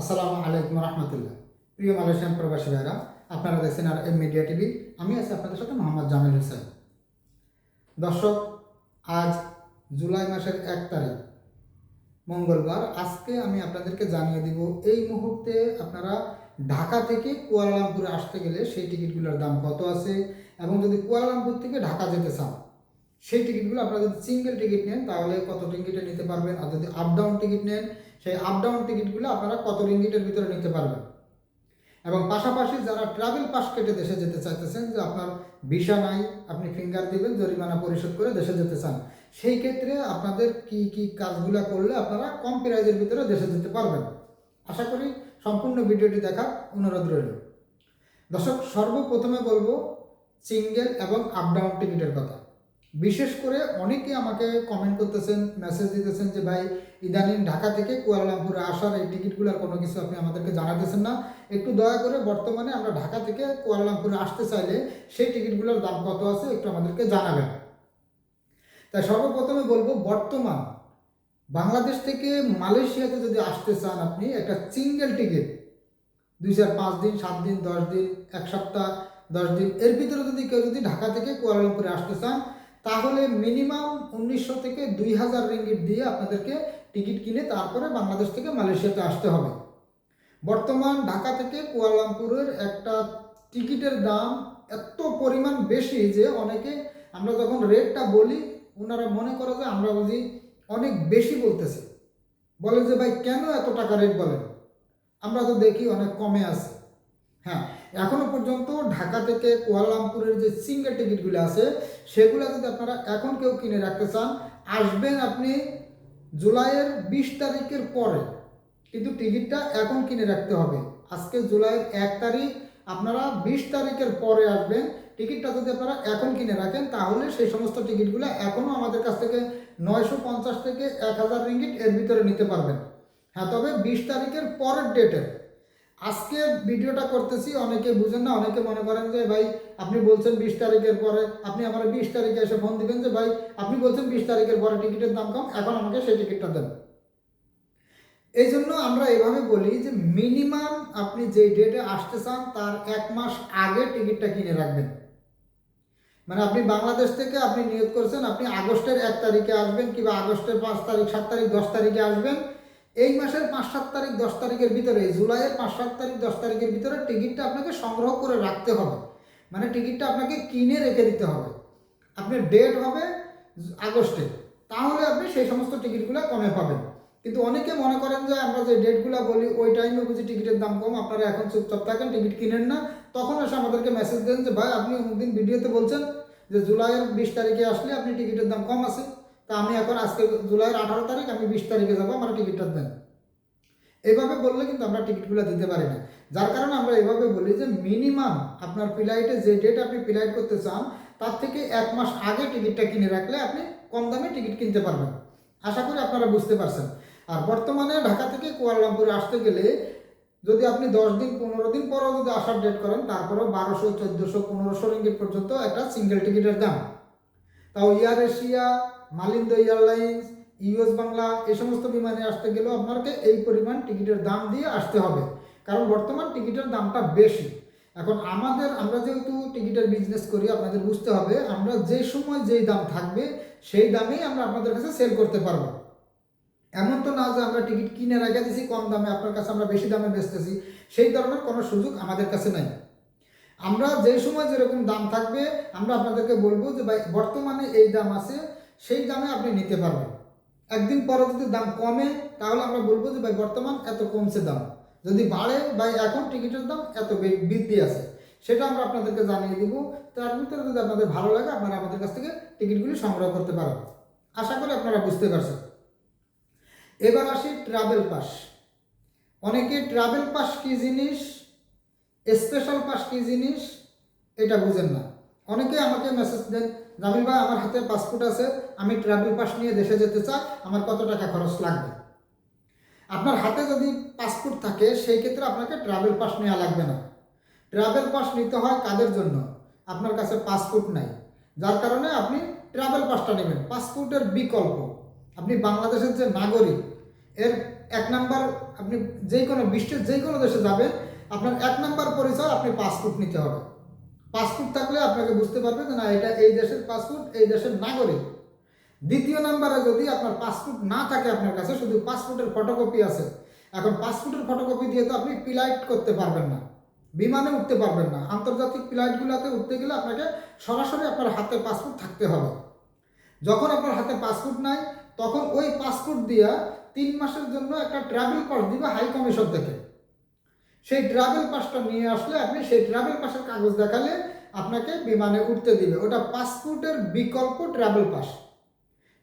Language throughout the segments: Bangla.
আসসালামু আলাইকুম রহমতুল্লাহ। প্রিয় মালয়েশিয়ান প্রবাসী ভাইরা, আপনারা দেখছেন আর এম মিডিয়া টিভি। আমি আছি আপনাদের সাথে মোহাম্মদ জামিল হোসেন। দর্শক, আজ জুলাই মাসের এক তারিখ, মঙ্গলবার। আজকে আমি আপনাদেরকে জানিয়ে দিব, এই মুহূর্তে আপনারা ঢাকা থেকে কুয়ালালামপুরে আসতে গেলে সেই টিকিটগুলোর দাম কত আছে? এবং যদি কুয়ালালামপুর থেকে ঢাকা যেতে চান সেই টিকিটগুলো আপনারা যদি সিঙ্গেল টিকিট নেন, তাহলে কত টিকিটে নিতে পারবেন? আর যদি আপ ডাউন টিকিট নেন, সেই আপ ডাউন টিকিটগুলো আপনারা কত রিঙ্গিটের ভিতরে নিতে পারবেন? এবং পাশাপাশি যারা ট্রাভেল পাস কেটে দেশে যেতে চাইতেছেন, যে আপনার ভিসা নাই, আপনি ফিঙ্গার দিবেন, জরিমানা পরিশোধ করে দেশে যেতে চান, সেই ক্ষেত্রে আপনাদের কি কি কাজগুলো করলে আপনারা কম প্রাইজের ভিতরে দেশে যেতে পারবেন? আশা করি সম্পূর্ণ ভিডিওটি দেখার অনুরোধ রইল। দর্শক, সর্বপ্রথমে বলব সিঙ্গেল এবং আপ ডাউন টিকিটের কথা। বিশেষ করে অনেকে আমাকে কমেন্ট করতেছেন মেসেজ দিতেছেন যে, ভাই, ইদানিং ঢাকা থেকে কুয়ালালামপুরে আসার এই টিকিটগুলোর কোনো কিছু আপনি আমাদেরকে জানাতেছেন না। একটু দয়া করে বর্তমানে আমরা ঢাকা থেকে কুয়ালালামপুরে আসতে চাইলে সেই টিকিটগুলোর দাম কত আছে একটু আমাদেরকে জানাবেন। তাই সর্বপ্রথমে বলব, বর্তমান বাংলাদেশ থেকে মালয়েশিয়াতে যদি আসতে চান আপনি, একটা সিঙ্গেল টিকিট দুই চার পাঁচ দিন, সাত দিন, দশ দিন, এক সপ্তাহ, দশ দিন, এর ভিতরে যদি কেউ যদি ঢাকা থেকে কুয়ালালামপুরে আসতে চান তাহলে মিনিমাম উনিশশো থেকে দুই হাজার রিঙ্গিট দিয়ে আপনাদেরকে টিকিট কিনে তারপরে বাংলাদেশ থেকে মালয়েশিয়াতে আসতে হবে। বর্তমান ঢাকা থেকে কুয়ালালামপুরের একটা টিকিটের দাম এত পরিমাণ বেশি যে অনেকে আমরা যখন রেটটা বলি ওনারা মনে করে যে আমরা বুঝি অনেক বেশি বলতেছি। বলে যে, ভাই, কেন এত টাকা রেট বলেন? আমরা তো দেখি অনেক কমে আছে। হ্যাঁ এখনও পর্যন্ত ঢাকা থেকে কুয়ালালামপুরের যে সিঙ্গেল টিকিটগুলো আছে, সেগুলো যদি আপনারা এখন কেউ কিনে রাখতে চান, আসবেন আপনি জুলাইয়ের বিশ তারিখের পরে। কিন্তু টিকিটটা এখন কিনে রাখতে হবে। আজকে জুলাইয়ের এক তারিখ, আপনারা বিশ তারিখের পরে আসবেন। টিকিটটা যদি আপনারা এখন কিনে রাখেন, তাহলে সেই সমস্ত টিকিটগুলো এখনও আমাদের কাছ থেকে নয়শো পঞ্চাশ থেকে এক হাজার রিঙ্গিট এর ভিতরে নিতে পারবেন। হ্যাঁ তবে বিশ তারিখের পরের ডেটের আজকে ভিডিওটা করতেছি, অনেকে বুঝেন না, অনেকে মনে করেন যে, ভাই, আপনি বলছেন বিশ তারিখের পরে, আপনি আমার বিশ তারিখে এসে ফোন দিবেন যে, ভাই, আপনি বলছেন বিশ তারিখের পরে টিকিটের দাম কম, এখন আমাকে সেই টিকিটটা দেন। এই জন্য আমরা এভাবে বলি যে, মিনিমাম আপনি যে ডেটে আসতে চান, তার এক মাস আগে টিকিটটা কিনে রাখবেন। মানে আপনি বাংলাদেশ থেকে আপনি নিয়োগ করছেন, আপনি আগস্টের এক তারিখে আসবেন কিংবা আগস্টের পাঁচ তারিখ, সাত তারিখ, দশ তারিখে আসবেন এই মাসের পাঁচ সাত তারিখ, দশ তারিখের ভিতরে জুলাইয়ের পাঁচ সাত তারিখ, দশ তারিখের ভিতরে টিকিটটা আপনাকে সংগ্রহ করে রাখতে হবে। মানে টিকিটটা আপনাকে কিনে রেখে দিতে হবে। আপনার ডেট হবে আগস্টে। তাহলে আপনি সেই সমস্ত টিকিটগুলো কমে পাবেন। কিন্তু অনেকে মনে করেন যে আমরা যে ডেটগুলো বলি, ওই টাইমে বুঝি টিকিটের দাম কম, আপনারা এখন চুপচাপ থাকেন, টিকিট কিনেন না। তখন এসে আমাদেরকে মেসেজ দেন যে, ভাই, আপনি অমুকদিন ভিডিওতে বলছেন যে জুলাইয়ের বিশ তারিখে আসলে আপনি টিকিটের দাম কম আছে। তা আমি এখন আজকে জুলাইয়ের আঠারো তারিখ, আমি বিশ তারিখে যাব, আমার টিকিটটা দেন। এইভাবে বললে কিন্তু আমরা টিকিটগুলো দিতে পারি না। যার কারণে আমরা এভাবে বলি যে মিনিমাম আপনার ফ্লাইটে যে ডেট আপনি ফ্লাইট করতে চান, তার থেকে এক মাস আগে টিকিটটা কিনে রাখলে আপনি কম দামে টিকিট কিনতে পারবেন। আশা করি আপনারা বুঝতে পারছেন। আর বর্তমানে ঢাকা থেকে কুয়ালালামপুরে আসতে গেলে যদি আপনি দশ দিন, পনেরো দিন পরেও যদি আসার ডেট করেন, তারপরেও বারোশো, চোদ্দোশো, পনেরোশো রিঙ্গিট পর্যন্ত একটা সিঙ্গেল টিকিটের দাম। তাও Air Asia Malindo airlines US Bangla, এই সমস্ত বিমানে আসতে গেলেও আপনাকে এই পরিমাণ টিকিটের দাম দিয়ে আসতে হবে। কারণ বর্তমান টিকিটের দামটা বেশি। এখন আমাদের, আমরা যেহেতু টিকিটের বিজনেস করি, আপনাদের বুঝতে হবে, আমরা যে সময় যেই দাম থাকবে, সেই দামেই আমরা আপনাদের কাছে সেল করতে পারব। এমন তো না যে আমরা টিকিট কিনে রেখে দিছি, কম দামে আপনার কাছে আমরা বেশি দামে বেচতেছি, সেই ধরনের কোনো সুযোগ আমাদের কাছে নাই। আমরা যে সময় যেরকম দাম থাকবে, আমরা আপনাদেরকে বলব যে ভাই, বর্তমানে এই দাম আছে সেই দামে আপনি নিতে পারবেন। একদিন পরে যদি দাম কমে, তাহলে আমরা বলব যে, ভাই, বর্তমান এত কমছে দাম। যদি বাড়ে, ভাই, এখন টিকিটের দাম এত বৃদ্ধি আছে। সেটা আমরা আপনাদেরকে জানিয়ে দিব। তার ভিতরে যদি আপনাদের ভালো লাগে, আপনারা আমাদের কাছ থেকে টিকিটগুলি সংগ্রহ করতে পারেন। আশা করি আপনারা বুঝতে পারছেন। এবার আসি ট্রাভেল পাস অনেকে ট্রাভেল পাস কি জিনিস স্পেশাল পাস কি জিনিস, এটা বুঝেন না। অনেকে আমাকে মেসেজ দেন, জামিল ভাই, আমার হাতে পাসপোর্ট আছে, আমি ট্রাভেল পাস নিয়ে দেশে যেতে চাই, আমার কত টাকা খরচ লাগবে? আপনার হাতে যদি পাসপোর্ট থাকে, সেই ক্ষেত্রে আপনাকে ট্রাভেল পাস নেওয়া লাগবে না। ট্রাভেল পাস নিতে হয় কাদের জন্য? আপনার কাছে পাসপোর্ট নাই। যার কারণে আপনি ট্রাভেল পাসটা নেবেন। পাসপোর্টের বিকল্প। আপনি বাংলাদেশের যে নাগরিক, এর এক নাম্বার আপনি যে কোনো বিশ্বের যে কোনো দেশে যাবেন, আপনার এক নম্বর পরিচয় আপনি পাসপোর্ট নিতে হবে। পাসপোর্ট থাকলে আপনাকে বুঝতে পারবে যে না, এটা এই দেশের পাসপোর্ট এই দেশের নাগরিক। দ্বিতীয় নাম্বারে যদি আপনার পাসপোর্ট না থাকে আপনার কাছে, শুধু পাসপোর্টের ফটোকপি আছে। এখন পাসপোর্টের ফটোকপি দিয়ে তো আপনি ফ্লাইট করতে পারবেন না। বিমানে উঠতে পারবেন না। আন্তর্জাতিক ফ্লাইটগুলোতে উঠতে গেলে আপনাকে সরাসরি আপনার হাতে পাসপোর্ট থাকতে হবে। যখন আপনার হাতে পাসপোর্ট নাই, তখন ওই পাসপোর্ট দিয়া তিন মাসের জন্য একটা ট্রাভেল পাস দিবে হাই কমিশন থেকে। সেই ট্রাভেল পাসটা নিয়ে আসলে আপনি সেই ট্রাভেল পাসের কাগজ দেখালে আপনাকে বিমানে উঠতে দিবে। ওটা পাসপোর্টের বিকল্প ট্রাভেল পাস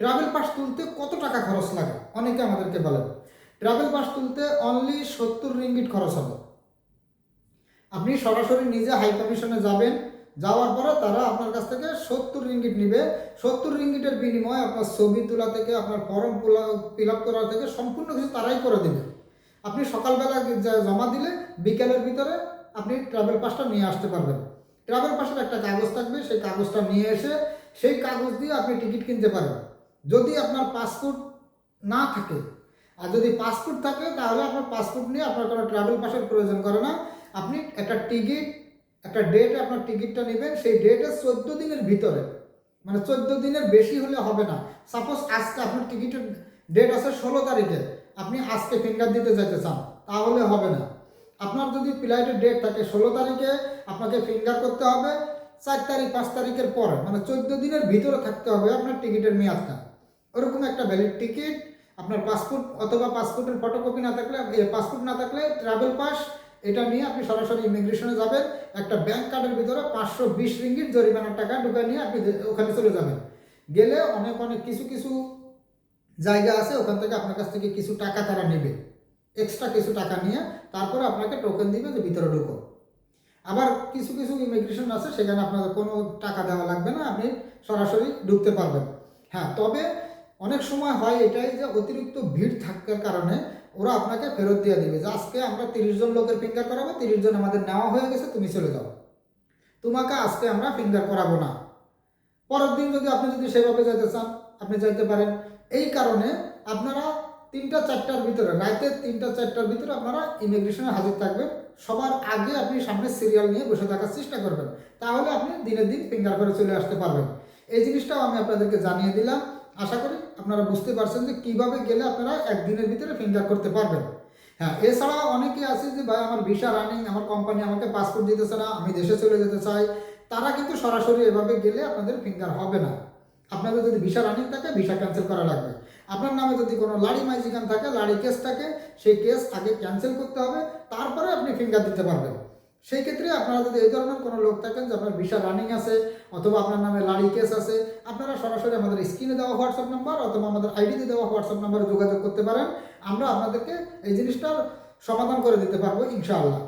ট্রাভেল পাস তুলতে কত টাকা খরচ লাগে? অনেকে আমাদেরকে বলেন ট্রাভেল পাস তুলতে অনলি সত্তর রিঙ্গিট খরচ হবে। আপনি সরাসরি নিজে হাই কমিশনে যাবেন, যাওয়ার পরে তারা আপনার কাছ থেকে সত্তর রিঙ্গিট নিবে। সত্তর রিঙ্গিটের বিনিময়ে আপনার ছবি তোলা থেকে, আপনার ফর্ম ফিল আপ করা থেকে সম্পূর্ণ কিছু তারাই করে দেবে। আপনি সকালবেলা জমা দিলে বিকেলের ভিতরে আপনি ট্রাভেল পাসটা নিয়ে আসতে পারবেন। ট্রাভেল পাসের একটা কাগজ থাকবে, সেই কাগজটা নিয়ে এসে সেই কাগজ দিয়ে আপনি টিকিট কিনতে পারেন। যদি আপনার পাসপোর্ট না থাকে, আর যদি পাসপোর্ট থাকে, তাহলে আপনার পাসপোর্ট নিয়ে আপনার কোনো ট্রাভেল পাসের প্রয়োজন করে না। আপনি একটা টিকিট একটা ডেট আপনার টিকিটটা নেবেন, সেই ডেটে চোদ্দ দিনের ভিতরে মানে চোদ্দ দিনের বেশি হলে হবে না। সাপোজ আজকে আপনার টিকিটের ডেট আছে ষোলো তারিখে আপনি আজকে ফিঙ্গার দিতে যেতে চান, তাহলে হবে না। আপনার যদি ফ্লাইটের ডেট থাকে ষোলো তারিখে, আপনাকে ফিঙ্গার করতে হবে, চার তারিখ, পাঁচ তারিখের পরে মানে চোদ্দ দিনের ভিতরে থাকতে হবে আপনার টিকিটের মেয়াদটা। ওরকম একটা ভ্যালিড টিকিট আপনার পাসপোর্ট অথবা পাসপোর্টের ফটোকপি না থাকলে পাসপোর্ট না থাকলে ট্রাভেল পাস এটা নিয়ে আপনি সরাসরি ইমিগ্রেশনে যাবেন, একটা ব্যাংক কার্ডের ভিতরে পাঁচশো বিশ রিঙ্গিট জরিমানার টাকা ঢুকে নিয়ে আপনি ওখানে চলে যাবেন। গেলে অনেক অনেক কিছু কিছু জায়গা আছে, ওখান থেকে আপনার কাছ থেকে কিছু টাকা তারা নেবে। এক্সট্রা কিছু টাকা নিয়ে তারপরে আপনাকে টোকেন দিবে যে ভিতরে ঢুকো। আবার কিছু কিছু ইমিগ্রেশন আছে, সেখানে আপনাদের কোনো টাকা দেওয়া লাগবে না, আপনি সরাসরি ঢুকতে পারবেন। হ্যাঁ তবে অনেক সময় হয় এটাই যে অতিরিক্ত ভিড় থাকার কারণে ওরা আপনাকে ফেরত দিয়ে দিবে। যে আজকে আমরা তিরিশ জন লোকের ফিঙ্গার করাবো, তিরিশ জন আমাদের নেওয়া হয়ে গেছে, তুমি চলে যাও। তোমাকে আজকে আমরা ফিঙ্গার করাবো না। পরের দিন যদি আপনি যদি সেভাবে যেতে চান, আপনি যাইতে পারেন। এই কারণে আপনারা তিনটা চারটার ভিতরে রাতের তিনটা চারটার ভিতরে আপনারা ইমিগ্রেশনে হাজির থাকবেন। সবার আগে আপনি সামনে সিরিয়াল নিয়ে বসে থাকার চেষ্টা করবেন। তাহলে আপনি দিনের দিন ফিঙ্গার করে চলে আসতে পারবেন। এই জিনিসটাও আমি আপনাদেরকে জানিয়ে দিলাম। আশা করি আপনারা বুঝতে পারছেন যে কীভাবে গেলে আপনারা একদিনের ভিতরে ফিঙ্গার করতে পারবেন। হ্যাঁ এছাড়া অনেকে আছে যে, ভাই, আমার ভিসা রানিং আমার কোম্পানি আমাকে পাসপোর্ট দিতেছে না, আমি দেশে চলে যেতে চাই। তারা কিন্তু সরাসরি এভাবে গেলে আপনাদের ফিঙ্গার হবে না। আপনাদের যদি ভিসা রানিং থাকে, ভিসা ক্যান্সেল করা লাগবে। আপনার নামে যদি কোনো লাড়ি মাইজিকান থাকে, লাড়ি কেস থাকে, সেই কেস আগে ক্যান্সেল করতে হবে, তারপরে আপনি ফিঙ্গার দিতে পারবেন। সেই ক্ষেত্রে আপনারা যদি এই ধরনের কোনো লোক থাকেন যে আপনার ভিসা রানিং আছে, অথবা আপনার নামে লাড়ি কেস আছে, আপনারা সরাসরি আমাদের স্ক্রিনে দেওয়া হোয়াটসঅ্যাপ নাম্বার অথবা আমাদের আইডিতে দেওয়া হোয়াটসঅ্যাপ নাম্বারে যোগাযোগ করতে পারেন। আমরা আপনাদেরকে এই জিনিসটার সমাধান করে দিতে পারব, ইনশাআল্লাহ।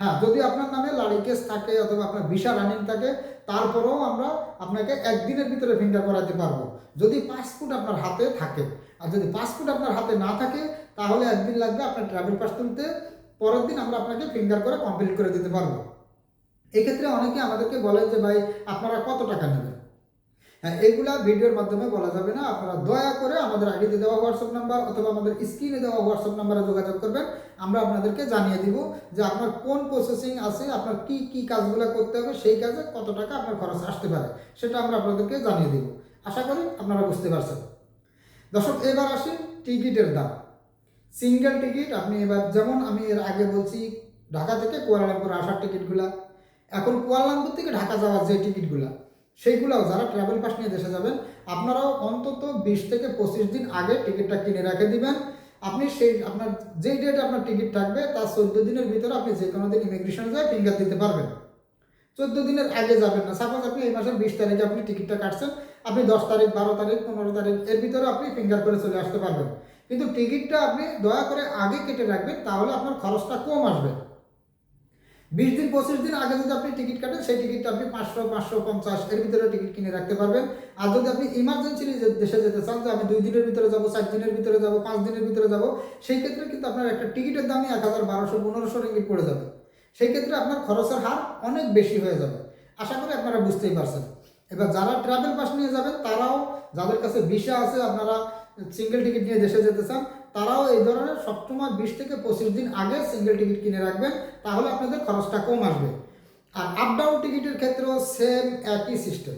হ্যাঁ যদি আপনার নামে লাড়ি কেস থাকে অথবা আপনার ভিসা রানিং থাকে, তারপরেও আমরা আপনাকে একদিনের ভিতরে ফিঙ্গার করাতে পারব। যদি পাসপোর্ট আপনার হাতে থাকে। আর যদি পাসপোর্ট আপনার হাতে না থাকে, তাহলে একদিন লাগবে আপনার ট্রাভেল পাস তুলতে পরের দিন আমরা আপনাকে ফিঙ্গার করে কমপ্লিট করে দিতে পারব। এক্ষেত্রে অনেকে আমাদেরকে বলেন যে, ভাই, আপনারা কত টাকা নেবেন? হ্যাঁ এইগুলা ভিডিওর মাধ্যমে বলা যাবে না। আপনারা দয়া করে আমাদের আইডিতে দেওয়া হোয়াটসঅ্যাপ নাম্বার অথবা আমাদের স্ক্রিনে দেওয়া হোয়াটসঅ্যাপ নাম্বারে যোগাযোগ করবেন। আমরা আপনাদেরকে জানিয়ে দিব যে আপনার কোন প্রসেসিং আছে, আপনার কি কি কাজগুলো করতে হবে, সেই কাজে কত টাকা আপনার খরচ আসতে পারে, সেটা আমরা আপনাদেরকে জানিয়ে দিব। আশা করি আপনারা বুঝতে পারছেন। দর্শক, এবার আসি টিকিটের দাম। সিঙ্গেল টিকিট, আপনি এবার যেমন আমি এর আগে বলছি, ঢাকা থেকে কুয়ালালামপুর আসার টিকিটগুলা। এখন কুয়ালালামপুর থেকে ঢাকা যাওয়ার যে টিকিটগুলা সেইগুলোও যারা ট্রাভেল পাস নিয়ে দেশে যাবেন, আপনারাও অন্তত বিশ থেকে পঁচিশ দিন আগে টিকিটটা কিনে রেখে দিবেন। আপনি সেই আপনার যেই ডেটে আপনার টিকিট থাকবে, তার চোদ্দ দিনের ভিতরে আপনি যে কোনো দিন ইমিগ্রেশনে যায় ফিঙ্গার দিতে পারবেন। চোদ্দ দিনের আগে যাবেন না। সাপোজ আপনি এই মাসের বিশ তারিখে আপনি টিকিটটা কাটছেন, আপনি দশ তারিখ, বারো তারিখ, পনেরো তারিখ, এর ভিতরে আপনি ফিঙ্গার করে চলে আসতে পারবেন। কিন্তু টিকিটটা আপনি দয়া করে আগে কেটে রাখবেন, তাহলে আপনার খরচটা কম আসবে। বিশ দিন, পঁচিশ দিন আগে যদি আপনি টিকিট কাটেন, সেই টিকিটটা আপনি পাঁচশো পাঁচশো পঞ্চাশ এর ভিতরে টিকিট কিনে রাখতে পারবেন। আর যদি আপনি ইমার্জেন্সি দেশে যেতে চান, যে আমি দুই দিনের ভিতরে যাব, চার দিনের ভিতরে যাব, পাঁচ দিনের ভিতরে যাব, সেই ক্ষেত্রে কিন্তু আপনার একটা টিকিটের দামই এক হাজার, বারোশো, পনেরোশো রিঙ্গিট পড়ে যাবে। সেই ক্ষেত্রে আপনার খরচের হার অনেক বেশি হয়ে যাবে। আশা করি আপনারা বুঝতেই পারছেন। এবার যারা ট্রাভেল পাস নিয়ে যাবেন, তারাও যাদের কাছে ভিসা আছে, আপনারা সিঙ্গেল টিকিট নিয়ে দেশে যেতে চান তারাও এই ধরনের সবসময় বিশ থেকে পঁচিশ দিন আগে সিঙ্গেল টিকিট কিনে রাখবেন, তাহলে আপনাদের খরচটা কম আসবে। আর আপ ডাউন টিকিটের ক্ষেত্রেও সেম একই সিস্টেম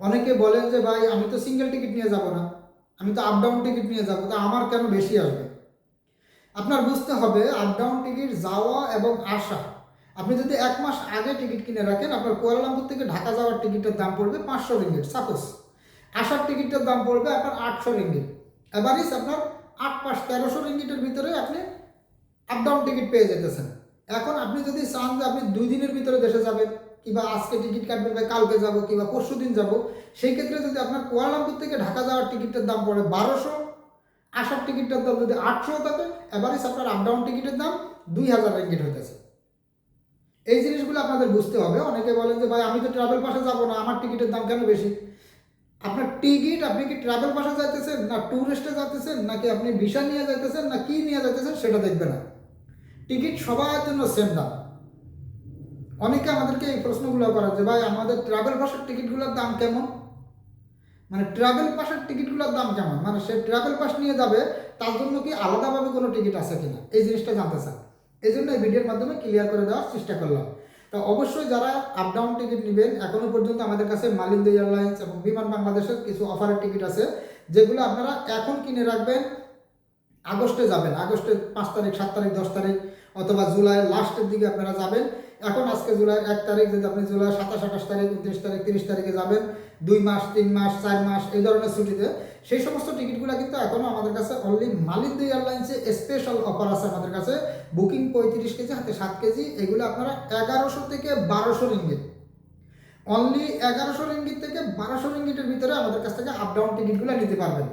অনেকে বলেন যে, ভাই, আমি তো সিঙ্গেল টিকিট নিয়ে যাব না। আমি তো আপ ডাউন টিকিট নিয়ে যাব, তা আমার কেন বেশি আসবে? আপনার বুঝতে হবে আপ ডাউন টিকিট যাওয়া এবং আসা। আপনি যদি এক মাস আগে টিকিট কিনে রাখেন, আপনার কুয়ালালামপুর থেকে ঢাকা যাওয়ার টিকিটের দাম পড়বে পাঁচশো রিঙ্গিট সাপোজ আসার টিকিটের দাম পড়বে আপনার আটশো রিঙ্গিট এভারেজ আপনার আট পাঁচ তেরোশো রিঙ্গিটের ভিতরে আপনি আপ ডাউন টিকিট পেয়ে যেতেছেন। এখন আপনি যদি চান যে আপনি দুই দিনের ভিতরে দেশে যাবেন, কিংবা আজকে টিকিট কাটবেন বা কালকে যাব, কিংবা পরশু দিন যাব, সেই ক্ষেত্রে যদি আপনার কুয়ালালামপুর থেকে ঢাকা যাওয়ার টিকিটের দাম পড়ে বারোশো, আসার টিকিটটার দাম যদি আটশো থাকে এভারেজ আপনার আপ ডাউন টিকিটের দাম দুই হাজার রিঙ্গিট হইতেছে। এই জিনিসগুলো আপনাদের বুঝতে হবে। অনেকে বলেন যে, ভাই, আমি তো ট্রাভেল পাশে যাব না, আমার টিকিটের দাম কেন বেশি? আপনার টিকিট, আপনি কি ট্রাভেল পাশে যাইতেছেন, না ট্যুরিস্টে যাইতেছেন, নাকি আপনি ভিসা নিয়ে যাইতেছেন, না কি নিয়ে যাইতেছেন, সেটা দেখবে না। টিকিট সবার জন্য সেম দাম। অনেকে আমাদেরকে এই প্রশ্নগুলো করা যে, ভাই, আমাদের ট্রাভেল পাসের টিকিটগুলোর দাম কেমন? মানে ট্রাভেল পাসের টিকিটগুলোর দাম কেমন? মানে সে ট্রাভেল পাস নিয়ে যাবে, তার জন্য কি আলাদাভাবে কোনো টিকিট আছে কিনা? এই জিনিসটা জানতে চান। এই জন্য এই ভিডিওর মাধ্যমে ক্লিয়ার করে দেওয়ার চেষ্টা করলাম। তো অবশ্যই যারা আপ ডাউন টিকিট নেবেন এখনও পর্যন্ত আমাদের কাছে মালিন্দ এয়ারলাইন্স এবং বিমান বাংলাদেশের কিছু অফারের টিকিট আছে, যেগুলো আপনারা এখন কিনে রাখবেন, আগস্টে যাবেন, আগস্টের পাঁচ তারিখ, সাত তারিখ, দশ তারিখ অথবা জুলাইয়ের লাস্টের দিকে আপনারা যাবেন। এখন আজকে জুলাই এক তারিখ যদি আপনি জুলাই সাতাশ, আঠাশ তারিখ, উনত্রিশ তারিখ, তিরিশ তারিখে যাবেন, দুই মাস, তিন মাস, চার মাস, এই ধরনের ছুটিতে। সেই সমস্ত টিকিটগুলো কিন্তু এখনও আমাদের কাছে অনলি মালিন্দ এয়ারলাইন্সে স্পেশাল অফার আছে আমাদের কাছে। বুকিং পঁয়ত্রিশ কেজি, হাতে সাত কেজি, এগুলো আপনারা এগারোশো থেকে বারোশো রিঙ্গিত অনলি এগারোশো রিঙ্গিত থেকে বারোশো রিঙ্গিটের ভিতরে আমাদের কাছ থেকে আপ ডাউন টিকিটগুলো নিতে পারবেন।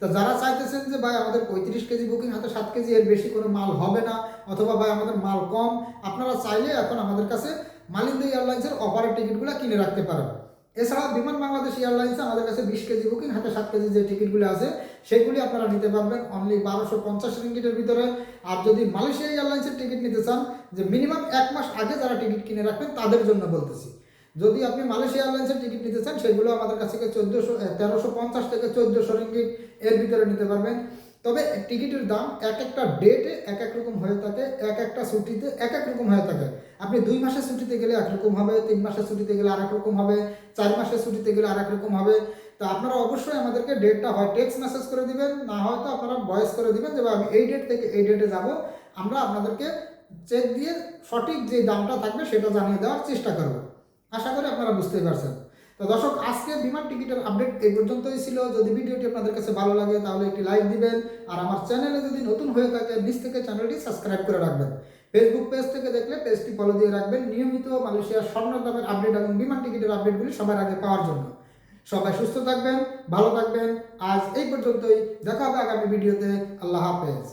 তো যারা চাইতেছেন যে, ভাই, আমাদের পঁয়ত্রিশ কেজি বুকিং হাতে সাত কেজি এর বেশি কোনো মাল হবে না, অথবা ভাই, আমাদের মাল কম, আপনারা চাইলে এখন আমাদের কাছে মালিন্দ এয়ারলাইন্সের অফারের টিকিটগুলো কিনে রাখতে পারেন। এছাড়া বিমান বাংলাদেশ এয়ারলাইন্সে আমাদের কাছে বিশ কেজি বুকিং হাতে সাত কেজি যে টিকিটগুলো আছে, সেগুলি আপনারা নিতে পারবেন অনলি বারোশো পঞ্চাশ রিঙ্গিটের ভিতরে। আর যদি মালয়েশিয়া এয়ারলাইন্সের টিকিট নিতে চান, যে মিনিমাম এক মাস আগে যারা টিকিট কিনে রাখবেন, তাদের জন্য বলতেছি। যদি আপনি মালয়েশিয়া এয়ারলাইন্সের টিকিট নিতে চান, সেগুলো আমাদের কাছ থেকে চোদ্দোশো তেরোশো পঞ্চাশ থেকে চোদ্দোশো রিঙ্গিট এর ভিতরে নিতে পারবেন। তবে টিকিটের দাম এক একটা ডেটে এক এক রকম হয়ে থাকে, এক একটা ছুটিতে এক এক রকম হয়ে থাকে। আপনি দুই মাসের ছুটিতে গেলে এক রকম হবে, তিন মাসের ছুটিতে গেলে আরেক রকম হবে, চার মাসের ছুটিতে গেলে আরেক রকম হবে। তো আপনারা অবশ্যই আমাদেরকে ডেটটা হয় টেক্সট মেসেজ করে দিবেন, না হয়তো আপনারা ভয়েস করে দিবেন যে আমি এই ডেট থেকে এই ডেটে যাব। আমরা আপনাদেরকে চেক দিয়ে সঠিক যে দামটা থাকবে সেটা জানিয়ে দেওয়ার চেষ্টা করব। আশা করি আপনারা বুঝতেই পারছেন। তো দর্শক, আজকে বিমান টিকিটের আপডেট এই পর্যন্তই ছিল। যদি ভিডিওটি আপনাদের কাছে ভালো লাগে, তাহলে একটি লাইক দিবেন। আর আমার চ্যানেলে যদি নতুন হয়ে থাকে নিচ থেকে চ্যানেলটি সাবস্ক্রাইব করে রাখবেন। ফেসবুক পেজ থেকে দেখলে পেজটি ফলো দিয়ে রাখবেন। নিয়মিত মালয়েশিয়ার স্বর্ণ দামের আপডেট এবং বিমান টিকিটের আপডেটগুলি সবার আগে পাওয়ার জন্য। সবাই সুস্থ থাকবেন, ভালো থাকবেন। আজ এই পর্যন্তই। দেখা হবে আগামী ভিডিওতে। আল্লাহ হাফেজ।